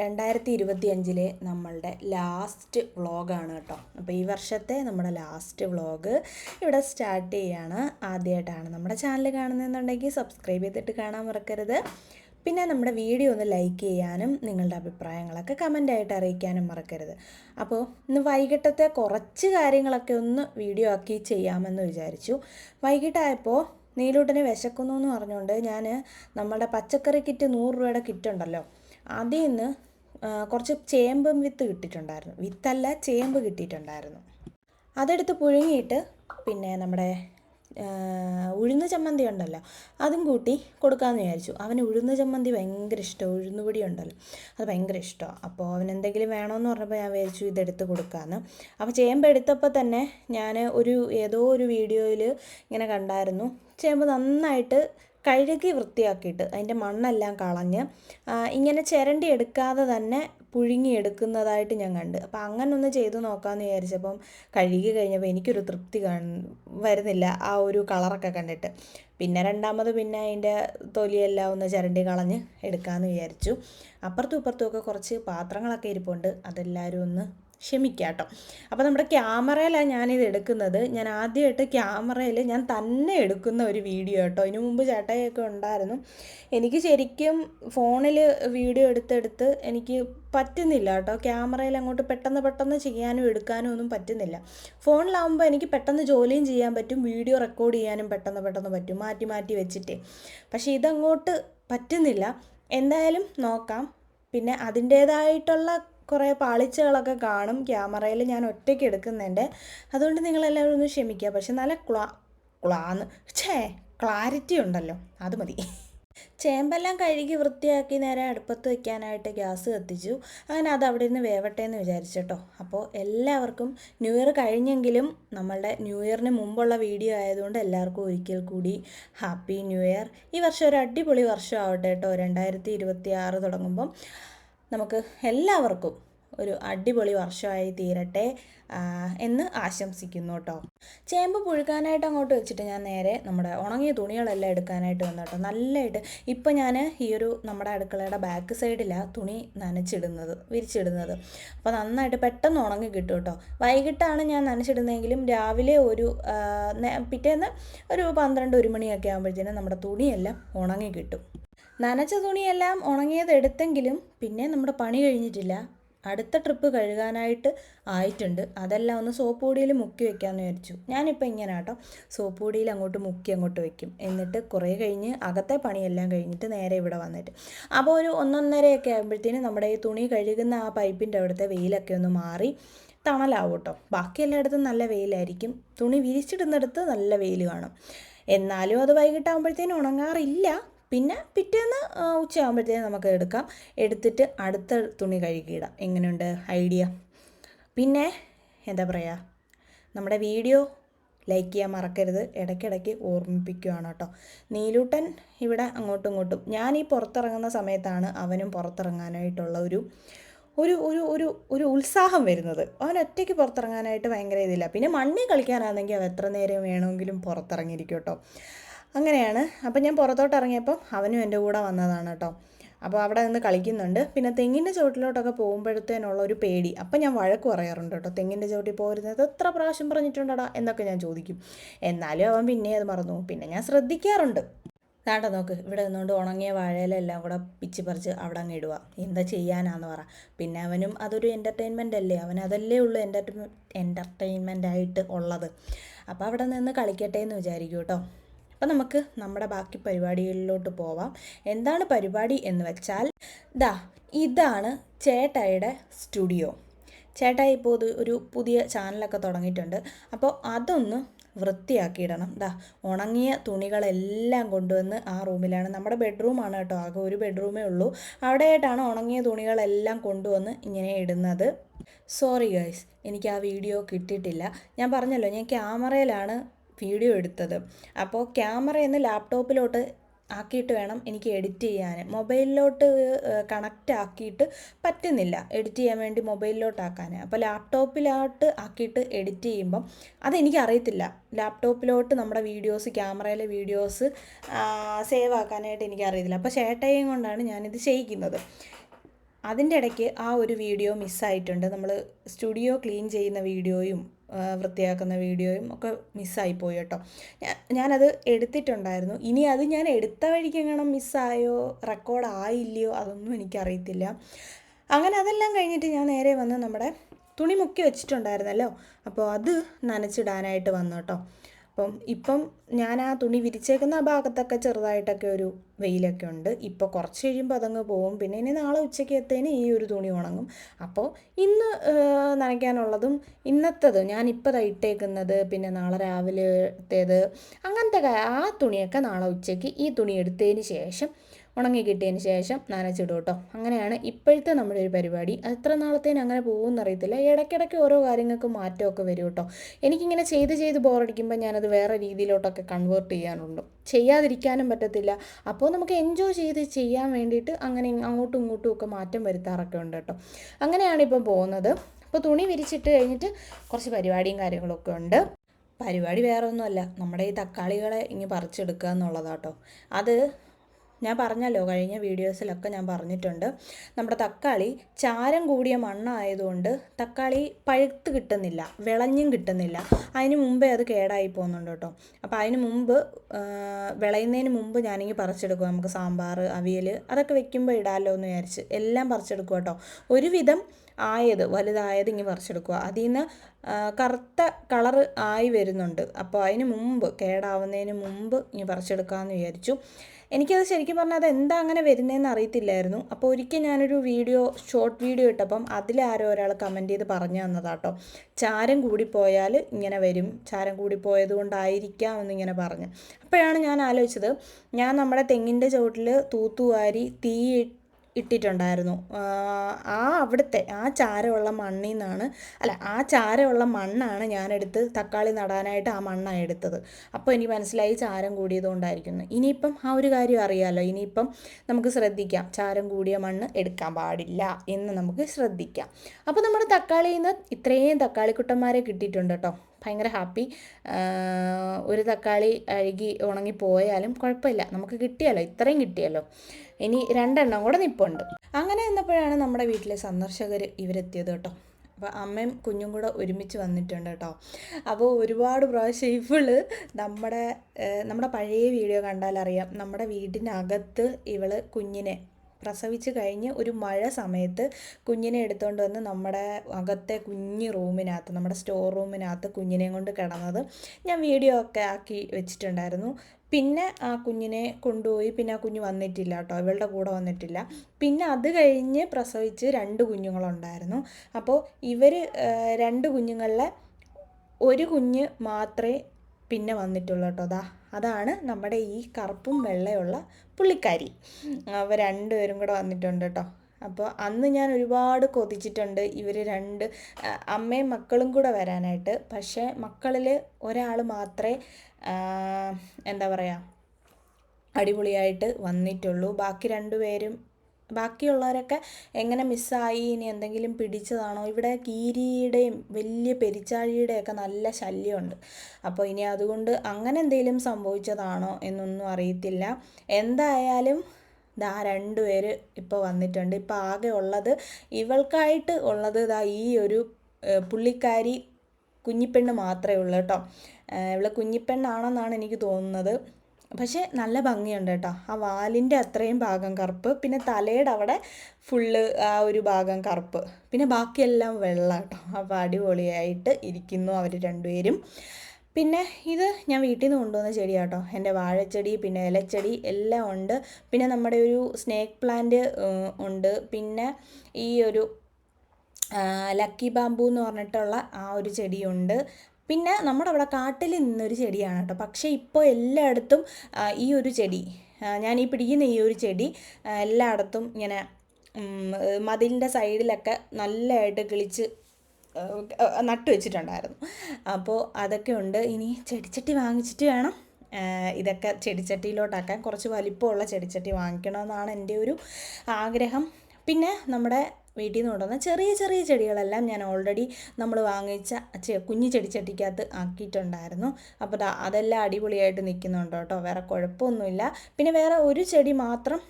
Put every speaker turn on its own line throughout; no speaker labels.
രണ്ടായിരത്തി ഇരുപത്തി അഞ്ചിലെ നമ്മളുടെ ലാസ്റ്റ് വ്ളോഗാണ് കേട്ടോ. അപ്പോൾ ഈ വർഷത്തെ നമ്മുടെ ലാസ്റ്റ് വ്ളോഗ് ഇവിടെ സ്റ്റാർട്ട് ചെയ്യാണ്. ആദ്യമായിട്ടാണ് നമ്മുടെ ചാനൽ കാണുന്നതെന്നുണ്ടെങ്കിൽ സബ്സ്ക്രൈബ് ചെയ്തിട്ട് കാണാൻ മറക്കരുത്. പിന്നെ നമ്മുടെ വീഡിയോ ഒന്ന് ലൈക്ക് ചെയ്യാനും നിങ്ങളുടെ അഭിപ്രായങ്ങളൊക്കെ കമന്റായിട്ട് അറിയിക്കാനും മറക്കരുത്. അപ്പോൾ ഇന്ന് വൈകിട്ടത്തെ കുറച്ച് കാര്യങ്ങളൊക്കെ ഒന്ന് വീഡിയോ ആക്കി ചെയ്യാമെന്ന് വിചാരിച്ചു. വൈകിട്ടായപ്പോൾ നീലൂട്ടനെ വിശക്കുന്നു എന്ന് പറഞ്ഞുകൊണ്ട് ഞാൻ നമ്മുടെ പച്ചക്കറി കിറ്റ് നൂറ് രൂപയുടെ കിറ്റ് ഉണ്ടല്ലോ. അതിൽ നിന്ന് കുറച്ച് ചേമ്പും വിത്ത് കിട്ടിയിട്ടുണ്ടായിരുന്നു. വിത്തല്ല ചേമ്പ് കിട്ടിയിട്ടുണ്ടായിരുന്നു. അതെടുത്ത് പുഴുങ്ങിയിട്ട് പിന്നെ നമ്മുടെ ഉഴുന്ന് ചമ്മന്തി ഉണ്ടല്ലോ അതും കൂട്ടി കൊടുക്കാമെന്ന് വിചാരിച്ചു. അവന് ഉഴുന്ന് ചമ്മന്തി ഭയങ്കര ഇഷ്ടമാണ് ഉഴുന്നുപൊടി ഉണ്ടല്ലോ അത് ഭയങ്കര ഇഷ്ടമാണ് അപ്പോൾ അവൻ എന്തെങ്കിലും വേണമെന്ന് പറഞ്ഞപ്പോൾ ഞാൻ വിചാരിച്ചു ഇതെടുത്ത് കൊടുക്കാമെന്ന് അപ്പോൾ ചേമ്പ് എടുത്തപ്പോൾ തന്നെ ഞാൻ ഒരു ഏതോ ഒരു വീഡിയോയിൽ ഇങ്ങനെ കണ്ടായിരുന്നു. ചേമ്പ് നന്നായിട്ട് കഴുകി വൃത്തിയാക്കിയിട്ട് അതിന്റെ മണ്ണെല്ലാം കളഞ്ഞ് ഇങ്ങനെ ചിരണ്ടി എടുക്കാതെ തന്നെ പുഴുങ്ങി എടുക്കുന്നതായിട്ട് ഞാൻ കണ്ട്. അപ്പോൾ അങ്ങനെ ഒന്ന് ചെയ്തു നോക്കാമെന്ന് വിചാരിച്ചപ്പം കഴുകി കഴിഞ്ഞപ്പോൾ എനിക്കൊരു തൃപ്തി വരുന്നില്ല ആ ഒരു കളറൊക്കെ കണ്ടിട്ട്. പിന്നെ രണ്ടാമത് പിന്നെ അതിന്റെ തൊലിയെല്ലാം ഒന്ന് ചിരണ്ടി കളഞ്ഞ് എടുക്കാമെന്ന് വിചാരിച്ചു. അപ്പുറത്തും ഇപ്പുറത്തും ഒക്കെ കുറച്ച് പാത്രങ്ങളൊക്കെ ഇരിപ്പുണ്ട്. അതെല്ലാവരും ഒന്ന് ക്ഷമിക്കാട്ടോ. അപ്പോൾ നമ്മുടെ ക്യാമറയിലാണ് ഞാനിത് എടുക്കുന്നത്. ഞാൻ ആദ്യമായിട്ട് ക്യാമറയിൽ ഞാൻ തന്നെ എടുക്കുന്ന ഒരു വീഡിയോ കേട്ടോ. ഇതിനു മുമ്പ് ചേട്ടയൊക്കെ ഉണ്ടായിരുന്നു. എനിക്ക് ശരിക്കും ഫോണിൽ വീഡിയോ എടുത്തെടുത്ത് എനിക്ക് പറ്റുന്നില്ല കേട്ടോ. ക്യാമറയിൽ അങ്ങോട്ട് പെട്ടെന്ന് പെട്ടെന്ന് ചെയ്യാനും എടുക്കാനും ഒന്നും പറ്റുന്നില്ല. ഫോണിലാവുമ്പോൾ എനിക്ക് പെട്ടെന്ന് ജോലിയും ചെയ്യാൻ പറ്റും. വീഡിയോ റെക്കോർഡ് ചെയ്യാനും പെട്ടെന്ന് പെട്ടെന്ന് പറ്റും. മാറ്റി മാറ്റി വെച്ചിട്ടേ. പക്ഷേ ഇതങ്ങോട്ട് പറ്റുന്നില്ല. എന്തായാലും നോക്കാം. പിന്നെ അതിന്റേതായിട്ടുള്ള കുറേ പാളിച്ചകളൊക്കെ കാണും ക്യാമറയിൽ ഞാൻ ഒറ്റയ്ക്ക് എടുക്കുന്നുണ്ട്. അതുകൊണ്ട് നിങ്ങളെല്ലാവരും ഒന്ന് ക്ഷമിക്കുക. പക്ഷെ നല്ല ക്ലാ ക്ലാന്ന് ഛേ ക്ലാരിറ്റി ഉണ്ടല്ലോ. അത് മതി. ചേമ്പെല്ലാം കഴുകി വൃത്തിയാക്കി നേരെ അടുപ്പത്ത് വയ്ക്കാനായിട്ട് ഗ്യാസ് കത്തിച്ചു. അങ്ങനെ അത് അവിടെ നിന്ന് വേവട്ടെ എന്ന് വിചാരിച്ചിട്ടോ അപ്പോൾ എല്ലാവർക്കും ന്യൂ ഇയർ കഴിഞ്ഞെങ്കിലും നമ്മളുടെ ന്യൂ ഇയറിന് മുമ്പുള്ള വീഡിയോ ആയതുകൊണ്ട് എല്ലാവർക്കും ഒരിക്കൽ കൂടി ഹാപ്പി ന്യൂ ഇയർ. ഈ വർഷം ഒരു അടിപൊളി വർഷം ആവട്ടെ കേട്ടോ. രണ്ടായിരത്തി ഇരുപത്തി ആറ് തുടങ്ങുമ്പം. നമുക്ക് എല്ലാവർക്കും ഒരു അടിപൊളി വർഷമായി തീരട്ടെ എന്ന് ആശംസിക്കുന്നു കേട്ടോ. ചേമ്പ് പുഴുക്കാനായിട്ട് അങ്ങോട്ട് വെച്ചിട്ട് ഞാൻ നേരെ നമ്മുടെ ഉണങ്ങിയ തുണികളെല്ലാം എടുക്കാനായിട്ട് വന്നു കേട്ടോ. നല്ലതായിട്ട് ഇപ്പം ഞാൻ ഈ ഒരു നമ്മുടെ അടുക്കളയുടെ ബാക്ക് സൈഡിലാണ് തുണി നനച്ചിടുന്നത് വിരിച്ചിടുന്നത്. അപ്പോൾ നന്നായിട്ട് പെട്ടെന്ന് ഉണങ്ങി കിട്ടും കേട്ടോ. വൈകിട്ടാണ് ഞാൻ നനച്ചിടുന്നതെങ്കിലും രാവിലെ ഒരു പിറ്റേന്ന് ഒരു പന്ത്രണ്ട് ഒരു മണിയൊക്കെ ആകുമ്പോഴത്തേനും നമ്മുടെ തുണിയെല്ലാം ഉണങ്ങി കിട്ടും. നനച്ച തുണിയെല്ലാം ഉണങ്ങിയത് എടുത്തെങ്കിലും പിന്നെ നമ്മുടെ പണി കഴിഞ്ഞിട്ടില്ല. അടുത്ത ട്രിപ്പ് കഴുകാനായിട്ട് ആയിട്ടുണ്ട്. അതെല്ലാം ഒന്ന് സോപ്പ് പൊടിയിൽ മുക്കി വെക്കാമെന്ന് വിചാരിച്ചു. ഞാനിപ്പോൾ ഇങ്ങനെ കേട്ടോ സോപ്പ് പൊടിയിൽ അങ്ങോട്ട് മുക്കി അങ്ങോട്ട് വെക്കും. എന്നിട്ട് കുറേ കഴിഞ്ഞ് അകത്തെ പണിയെല്ലാം കഴിഞ്ഞിട്ട് നേരെ ഇവിടെ വന്നിട്ട്. അപ്പോൾ ഒരു ഒന്നൊന്നരയൊക്കെ ആകുമ്പോഴത്തേനും നമ്മുടെ ഈ തുണി കഴുകുന്ന ആ പൈപ്പിന്റെ അവിടുത്തെ വെയിലൊക്കെ ഒന്ന് മാറി തണലാവും കേട്ടോ ബാക്കി എല്ലായിടത്തും നല്ല വെയിലായിരിക്കും. തുണി വിരിച്ചിടുന്നിടത്ത് നല്ല വെയിൽ കാണും. എന്നാലും അത് വൈകിട്ടാകുമ്പോഴത്തേനും ഉണങ്ങാറില്ല. പിന്നെ പിറ്റേന്ന് ഉച്ചയാകുമ്പോഴത്തേനും നമുക്ക് എടുക്കാം. എടുത്തിട്ട് അടുത്ത തുണി കഴുകിയിടാം എങ്ങനെയുണ്ട്? ഐഡിയ? പിന്നെ എന്താ പറയുക നമ്മുടെ വീഡിയോ ലൈക്ക് ചെയ്യാൻ മറക്കരുത്. ഇടയ്ക്കിടയ്ക്ക് ഓർമ്മിപ്പിക്കുകയാണ് കേട്ടോ. നീലൂട്ടൻ ഇവിടെ അങ്ങോട്ടും ഇങ്ങോട്ടും. ഞാൻ ഈ പുറത്തിറങ്ങുന്ന സമയത്താണ് അവനും പുറത്തിറങ്ങാനായിട്ടുള്ള ഒരു ഒരു ഒരു ഒരു ഒരു ഉത്സാഹം വരുന്നത്. അവൻ ഒറ്റയ്ക്ക് പുറത്തിറങ്ങാനായിട്ട് ഭയങ്കര ഇതില്ല. പിന്നെ മണ്ണിൽ കളിക്കാനാണെങ്കിൽ അവൻ എത്ര നേരം വേണമെങ്കിലും പുറത്തിറങ്ങിയിരിക്കും കേട്ടോ. അങ്ങനെയാണ്. അപ്പം ഞാൻ പുറത്തോട്ട് ഇറങ്ങിയപ്പം അവനും എന്റെ കൂടെ വന്നതാണ് കേട്ടോ അപ്പോൾ അവിടെ നിന്ന് കളിക്കുന്നുണ്ട്. പിന്നെ തെങ്ങിന്റെ ചുവട്ടിലോട്ടൊക്കെ പോകുമ്പോഴത്തേനുള്ള ഒരു പേടി. അപ്പം ഞാൻ വഴക്ക് പറയാറുണ്ട് കേട്ടോ തെങ്ങിന്റെ ചുവട്ടിൽ പോരുന്നത് എത്ര പ്രാവശ്യം പറഞ്ഞിട്ടുണ്ടടാ എന്നൊക്കെ ഞാൻ ചോദിക്കും. എന്നാലും അവൻ പിന്നെ അത് മറന്നു പിന്നെ ഞാൻ ശ്രദ്ധിക്കാറുണ്ട്. നാട്ടെ നോക്ക്. ഇവിടെ നിന്നുകൊണ്ട് ഉണങ്ങിയ വാഴയിലെല്ലാം കൂടെ പിച്ചി പറിച്ച് അവിടെ അങ്ങ് ഇടുക എന്താ ചെയ്യാനാന്ന് പറ. പിന്നെ അവനും അതൊരു എന്റർടൈൻമെന്റ് അല്ലേ? അവൻ അതല്ലേ ഉള്ളൂ എന്റർടൈൻ എന്റർടൈൻമെന്റ് ആയിട്ട് ഉള്ളത്. അപ്പോൾ അവിടെ നിന്ന് കളിക്കട്ടെ എന്ന് വിചാരിക്കും കേട്ടോ അപ്പം നമുക്ക് നമ്മുടെ ബാക്കി പരിപാടികളിലോട്ട് പോവാം. എന്താണ് പരിപാടി എന്ന് വെച്ചാൽ ദാ ഇതാണ് ചേട്ടായിയുടെ സ്റ്റുഡിയോ. ചേട്ടായി ഇപ്പോൾ ഒരു പുതിയ ചാനലൊക്കെ തുടങ്ങിയിട്ടുണ്ട്. അപ്പോൾ അതൊന്ന് വൃത്തിയാക്കിയിടണം. ദാ ഉണങ്ങിയ തുണികളെല്ലാം കൊണ്ടുവന്ന് ആ റൂമിലാണ്. നമ്മുടെ ബെഡ്റൂമാണ് കേട്ടോ ആകെ ഒരു ബെഡ്റൂമേ ഉള്ളൂ. അവിടെയായിട്ടാണ് ഉണങ്ങിയ തുണികളെല്ലാം കൊണ്ടുവന്ന് ഇങ്ങനെ ഇടുന്നത്. സോറി ഗൈസ് എനിക്ക് ആ വീഡിയോ കിട്ടിയിട്ടില്ല. ഞാൻ പറഞ്ഞല്ലോ ഞാൻ ക്യാമറയിലാണ് വീഡിയോ എടുത്തത്. അപ്പോൾ ക്യാമറയെന്ന് ലാപ്ടോപ്പിലോട്ട് ആക്കിയിട്ട് വേണം എനിക്ക് എഡിറ്റ് ചെയ്യാൻ. മൊബൈലിലോട്ട് കണക്റ്റ് ആക്കിയിട്ട് പറ്റുന്നില്ല എഡിറ്റ് ചെയ്യാൻ വേണ്ടി മൊബൈലിലോട്ടാക്കാൻ അപ്പോൾ ലാപ്ടോപ്പിലോട്ട് ആക്കിയിട്ട് എഡിറ്റ് ചെയ്യുമ്പം അതെനിക്ക് അറിയത്തില്ല. ലാപ്ടോപ്പിലോട്ട് നമ്മുടെ വീഡിയോസ് ക്യാമറയിലെ വീഡിയോസ് സേവ് ആക്കാനായിട്ട് എനിക്ക് അറിയത്തില്ല. അപ്പോൾ ചേട്ടയും കൊണ്ടാണ് ഞാനിത് ചെയ്യിക്കുന്നത്. അതിന്റെ ഇടയ്ക്ക് ആ ഒരു വീഡിയോ മിസ്സായിട്ടുണ്ട് നമ്മൾ സ്റ്റുഡിയോ ക്ലീൻ ചെയ്യുന്ന വീഡിയോയും വൃത്തിയാക്കുന്ന വീഡിയോയും ഒക്കെ മിസ്സായി പോയി കേട്ടോ ഞാനത് എടുത്തിട്ടുണ്ടായിരുന്നു. ഇനി അത് ഞാൻ എടുത്ത വഴിക്ക് എങ്ങനെ മിസ്സായോ റെക്കോർഡ് ആയില്ലയോ അതൊന്നും എനിക്കറിയത്തില്ല. അങ്ങനെ അതെല്ലാം കഴിഞ്ഞിട്ട് ഞാൻ നേരെ വന്ന് നമ്മുടെ തുണി മുക്കി വെച്ചിട്ടുണ്ടായിരുന്നല്ലോ. അപ്പോൾ അത് നനച്ചിടാനായിട്ട് വന്നു കേട്ടോ. അപ്പം ഇപ്പം ഞാൻ ആ തുണി വിരിച്ചേക്കുന്ന ആ ഭാഗത്തൊക്കെ ചെറുതായിട്ടൊക്കെ ഒരു വെയിലൊക്കെ ഉണ്ട്. ഇപ്പോൾ കുറച്ച് കഴിയുമ്പോൾ അതങ്ങ് പോകും പിന്നെ ഇനി നാളെ ഉച്ചയ്ക്ക് എത്തേനും ഈ ഒരു തുണി ഉണങ്ങും. അപ്പോൾ ഇന്ന് നനയ്ക്കാനുള്ളതും ഇന്നത്തത് ഞാൻ ഇപ്പോൾ ഇട്ടേക്കുന്നത്. പിന്നെ നാളെ രാവിലത്തേത് അങ്ങനത്തെ ആ തുണിയൊക്കെ നാളെ ഉച്ചയ്ക്ക് ഈ തുണി എടുത്തതിന് ശേഷം ഉണങ്ങി കിട്ടിയതിന് ശേഷം നനച്ചിടും കേട്ടോ അങ്ങനെയാണ് ഇപ്പോഴത്തെ നമ്മുടെ ഒരു പരിപാടി. എത്ര നാളത്തേന് അങ്ങനെ പോകുമെന്ന് അറിയത്തില്ല. ഇടയ്ക്കിടയ്ക്ക് ഓരോ കാര്യങ്ങൾക്ക് മാറ്റമൊക്കെ വരും കേട്ടോ എനിക്കിങ്ങനെ ചെയ്ത് ചെയ്ത് ബോറടിക്കുമ്പോൾ ഞാനത് വേറെ രീതിയിലോട്ടൊക്കെ കൺവേർട്ട് ചെയ്യാനുണ്ട് ചെയ്യാതിരിക്കാനും പറ്റത്തില്ല. അപ്പോൾ നമുക്ക് എൻജോയ് ചെയ്ത് ചെയ്യാൻ വേണ്ടിയിട്ട് അങ്ങനെ അങ്ങോട്ടും ഇങ്ങോട്ടും ഒക്കെ മാറ്റം വരുത്താറൊക്കെ ഉണ്ട് കേട്ടോ അങ്ങനെയാണ് ഇപ്പം പോകുന്നത്. അപ്പോൾ തുണി വിരിച്ചിട്ട് കഴിഞ്ഞിട്ട് കുറച്ച് പരിപാടിയും കാര്യങ്ങളൊക്കെ ഉണ്ട്. പരിപാടി വേറെ ഒന്നുമല്ല നമ്മുടെ ഈ തക്കാളികളെ ഇങ്ങനെ പറിച്ചെടുക്കുക എന്നുള്ളതാട്ടോ അത് ഞാൻ പറഞ്ഞല്ലോ കഴിഞ്ഞ വീഡിയോസിലൊക്കെ ഞാൻ പറഞ്ഞിട്ടുണ്ട്. നമ്മുടെ തക്കാളി ചാരം കൂടിയ മണ്ണായതുകൊണ്ട് തക്കാളി പഴുത്ത് കിട്ടുന്നില്ല വിളഞ്ഞും കിട്ടുന്നില്ല. അതിന് മുമ്പേ അത് കേടായി പോകുന്നുണ്ട് കേട്ടോ. അപ്പോൾ അതിന് മുമ്പ് വിളയുന്നതിന് മുമ്പ് ഞാനിങ്ങനെ പറിച്ചെടുക്കും. നമുക്ക് സാമ്പാർ അവിയൽ അതൊക്കെ വെക്കുമ്പോൾ ഇടാമല്ലോ എന്ന് വിചാരിച്ച് എല്ലാം പറിച്ചെടുക്കും കേട്ടോ. ഒരുവിധം ആയത് വലുതായത് ഇങ്ങനെ പറിച്ചെടുക്കുക. അതിൽ നിന്ന് കറുത്ത കളർ ആയി വരുന്നുണ്ട്. അപ്പോൾ അതിന് മുമ്പ് കേടാവുന്നതിന് മുമ്പ് ഇനി പറിച്ചെടുക്കാമെന്ന് വിചാരിച്ചു. എനിക്കത് ശരിക്കും പറഞ്ഞാൽ അത് എന്താ അങ്ങനെ വരുന്നതെന്ന് അറിയത്തില്ലായിരുന്നു. അപ്പോൾ ഒരിക്കൽ ഞാനൊരു വീഡിയോ ഷോർട്ട് വീഡിയോ ഇട്ടപ്പം അതിലാരോ ഒരാൾ കമന്റ് ചെയ്ത് പറഞ്ഞു തന്നതാട്ടോ. ചാരം കൂടിപ്പോയാൽ ഇങ്ങനെ വരും. ചാരം കൂടിപ്പോയത് കൊണ്ടായിരിക്കാം എന്നിങ്ങനെ പറഞ്ഞു. അപ്പോഴാണ് ഞാൻ ആലോചിച്ചത് ഞാൻ നമ്മുടെ തെങ്ങിന്റെ ചുവട്ടിൽ തൂത്തുവാരി തീ ഇട്ടിട്ടുണ്ടായിരുന്നു. ആ അവിടുത്തെ ആ ചാരമുള്ള മണ്ണിൽ നിന്നാണ് അല്ല ആ ചാരമുള്ള മണ്ണാണ് ഞാനെടുത്ത് തക്കാളി നടാനായിട്ട് ആ മണ്ണാണ് എടുത്തത്. അപ്പോൾ എനിക്ക് മനസ്സിലായി ചാരം കൂടിയതുകൊണ്ടായിരിക്കുന്നു ഇനിയിപ്പം ആ ഒരു കാര്യം അറിയാമല്ലോ ഇനിയിപ്പം നമുക്ക് ശ്രദ്ധിക്കാം. ചാരം കൂടിയ മണ്ണ് എടുക്കാൻ പാടില്ല എന്ന് നമുക്ക് ശ്രദ്ധിക്കാം. അപ്പോൾ നമ്മുടെ തക്കാളിയിൽ നിന്ന് ഇത്രയും തക്കാളിക്കുട്ടന്മാരെ കിട്ടിയിട്ടുണ്ട് കേട്ടോ. ഭയങ്കര ഹാപ്പി. ഒരു തക്കാളി അഴുകി ഉണങ്ങി പോയാലും കുഴപ്പമില്ല. നമുക്ക് കിട്ടിയല്ലോ. ഇത്രയും കിട്ടിയല്ലോ. ഇനി രണ്ടെണ്ണം കൂടെ നിപ്പുണ്ട്. അങ്ങനെ നിന്നപ്പോഴാണ് നമ്മുടെ വീട്ടിലെ സന്ദർശകർ ഇവരെത്തിയത് കേട്ടോ. അപ്പോൾ അമ്മയും കുഞ്ഞും കൂടെ ഒരുമിച്ച് വന്നിട്ടുണ്ട് കേട്ടോ. അപ്പോൾ ഒരുപാട് പ്രാവശ്യം ഇവൾ നമ്മുടെ നമ്മുടെ പഴയ വീഡിയോ കണ്ടാലറിയാം. നമ്മുടെ വീടിനകത്ത് ഇവൾ കുഞ്ഞിനെ പ്രസവിച്ച് കഴിഞ്ഞ് ഒരു മഴ സമയത്ത് കുഞ്ഞിനെ എടുത്തുകൊണ്ട് വന്ന് നമ്മുടെ അകത്തെ കുഞ്ഞ് റൂമിനകത്ത് നമ്മുടെ സ്റ്റോർ റൂമിനകത്ത് കുഞ്ഞിനെയും കൊണ്ട് കിടന്നത് ഞാൻ വീഡിയോ ഒക്കെ ആക്കി വെച്ചിട്ടുണ്ടായിരുന്നു. പിന്നെ ആ കുഞ്ഞിനെ കൊണ്ടുപോയി പിന്നെ ആ കുഞ്ഞ് വന്നിട്ടില്ല കേട്ടോ ഇവളുടെ കൂടെ വന്നിട്ടില്ല. പിന്നെ അത് കഴിഞ്ഞ് പ്രസവിച്ച് രണ്ട് കുഞ്ഞുങ്ങളുണ്ടായിരുന്നു. അപ്പോൾ ഇവർ രണ്ട് കുഞ്ഞുങ്ങളിലെ ഒരു കുഞ്ഞ് മാത്രമേ പിന്നെ വന്നിട്ടുള്ളൂ കേട്ടോ അതാ അതാണ് നമ്മുടെ ഈ കറുപ്പും വെള്ളയുള്ള പുള്ളിക്കാരി. അവർ രണ്ടുപേരും കൂടെ വന്നിട്ടുണ്ട് കേട്ടോ അപ്പോൾ അന്ന് ഞാൻ ഒരുപാട് കൊതിച്ചിട്ടുണ്ട് ഇവർ രണ്ട് അമ്മയും മക്കളും കൂടെ വരാനായിട്ട്. പക്ഷേ മക്കളിൽ ഒരാൾ മാത്രമേ എന്താ പറയുക അടിപൊളിയായിട്ട് വന്നിട്ടുള്ളൂ. ബാക്കി രണ്ടുപേരും ബാക്കിയുള്ളവരൊക്കെ എങ്ങനെ മിസ്സായി ഇനി എന്തെങ്കിലും പിടിച്ചതാണോ? ഇവിടെ കീരിയുടെയും വലിയ പെരിച്ചാഴിയുടെയൊക്കെ നല്ല ശല്യമുണ്ട്. അപ്പോൾ ഇനി അതുകൊണ്ട് അങ്ങനെ എന്തെങ്കിലും സംഭവിച്ചതാണോ എന്നൊന്നും അറിയത്തില്ല. എന്തായാലും ദാ രണ്ടുപേര് ഇപ്പോൾ വന്നിട്ടുണ്ട്. ഇപ്പോൾ ആകെ ഉള്ളത് ഇവൾക്കായിട്ട് ഉള്ളത് ദാ ഈ ഒരു പുള്ളിക്കാരി കുഞ്ഞിപ്പെണ്ണ് മാത്രമേ ഉള്ളൂ കേട്ടോ. ഇവളെ കുഞ്ഞിപ്പെണ്ണാണെന്നാണ് എനിക്ക് തോന്നുന്നത്. പക്ഷേ നല്ല ഭംഗിയുണ്ട് കേട്ടോ. ആ വാലിന്റെ അത്രയും ഭാഗം കറുപ്പ് പിന്നെ തലയുടെ അവിടെ ഫുള്ള് ആ ഒരു ഭാഗം കറുപ്പ്. പിന്നെ ബാക്കിയെല്ലാം വെള്ള കേട്ടോ. അപ്പോൾ അടിപൊളിയായിട്ട് ഇരിക്കുന്നു അവർ രണ്ടുപേരും. പിന്നെ ഇത് ഞാൻ വീട്ടിൽ നിന്ന് കൊണ്ടുവന്ന ചെടിയാട്ടോ എന്റെ വാഴച്ചെടി പിന്നെ ഇലച്ചെടി എല്ലാം ഉണ്ട്. പിന്നെ നമ്മുടെ ഒരു സ്നേക്ക് പ്ലാന്റ് ഉണ്ട്. പിന്നെ ഈ ഒരു ലക്കി ബാമ്പു എന്ന് പറഞ്ഞിട്ടുള്ള ആ ഒരു ചെടിയുണ്ട്. പിന്നെ നമ്മുടെ അവിടെ കാട്ടിൽ നിന്നൊരു ചെടിയാണ് കേട്ടോ. പക്ഷേ ഇപ്പോൾ എല്ലായിടത്തും ഈ ഒരു ചെടി ഞാൻ ഈ പിടിക്കുന്ന ഈ ഒരു ചെടി എല്ലായിടത്തും ഇങ്ങനെ മതിലിന്റെ സൈഡിലൊക്കെ നല്ലതായിട്ട് കിളിച്ച് നട്ടു വെച്ചിട്ടുണ്ടായിരുന്നു. അപ്പോൾ അതൊക്കെ ഉണ്ട്. ഇനി ചെടിച്ചട്ടി വാങ്ങിച്ചിട്ട് വേണം. ഇതൊക്കെ ചെടിച്ചട്ടിയിലോട്ടാക്കാൻ. കുറച്ച് വലിപ്പമുള്ള ചെടിച്ചട്ടി വാങ്ങിക്കണമെന്നാണ് എന്റെ ഒരു ആഗ്രഹം. പിന്നെ നമ്മുടെ വീട്ടിൽ നിന്ന് കൊണ്ടുവന്ന ചെറിയ ചെറിയ ചെടികളെല്ലാം ഞാൻ ഓൾറെഡി നമ്മൾ വാങ്ങിച്ച കുഞ്ഞു ചെടിച്ചട്ടിക്കകത്ത് ആക്കിയിട്ടുണ്ടായിരുന്നു. അപ്പോൾ അതെല്ലാം അടിപൊളിയായിട്ട് നിൽക്കുന്നുണ്ട് കേട്ടോ. വേറെ കുഴപ്പമൊന്നുമില്ല. പിന്നെ വേറെ ഒരു ചെടി മാത്രം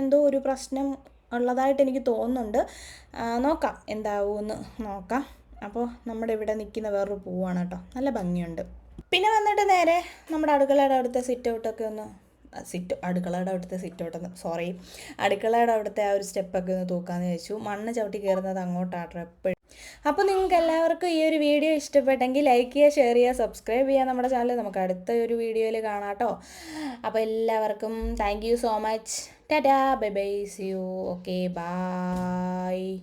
എന്തോ ഒരു പ്രശ്നം ഉള്ളതായിട്ട് എനിക്ക് തോന്നുന്നുണ്ട്. നോക്കാം എന്താവുമെന്ന് നോക്കാം. അപ്പോൾ നമ്മുടെ ഇവിടെ നിൽക്കുന്ന വേറൊരു പൂവാണ് കേട്ടോ. നല്ല ഭംഗിയുണ്ട്. പിന്നെ വന്നിട്ട് നേരെ നമ്മുടെ അടുക്കളയുടെ അടുത്ത സിറ്റ് ഔട്ടൊക്കെ ഒന്ന് സിറ്റ് അടുക്കളയുടെ അവിടുത്തെ സിറ്റ് ഔട്ടെന്ന് സോറി അടുക്കളയുടെ അവിടുത്തെ ആ ഒരു സ്റ്റെപ്പൊക്കെ ഒന്ന് തൂക്കാമെന്ന് ചോദിച്ചു മണ്ണ് ചവിട്ടി കയറുന്നത് അങ്ങോട്ടാട്ടോ എപ്പോഴും. അപ്പോൾ നിങ്ങൾക്ക് എല്ലാവർക്കും ഈ ഒരു വീഡിയോ ഇഷ്ടപ്പെട്ടെങ്കിൽ ലൈക്ക് ചെയ്യുക ഷെയർ ചെയ്യുക സബ്സ്ക്രൈബ് ചെയ്യുക നമ്മുടെ ചാനൽ നമുക്ക് അടുത്ത ഒരു വീഡിയോയിൽ കാണാട്ടോ. അപ്പോൾ എല്ലാവർക്കും thank you so much tata bye bye see you okay bye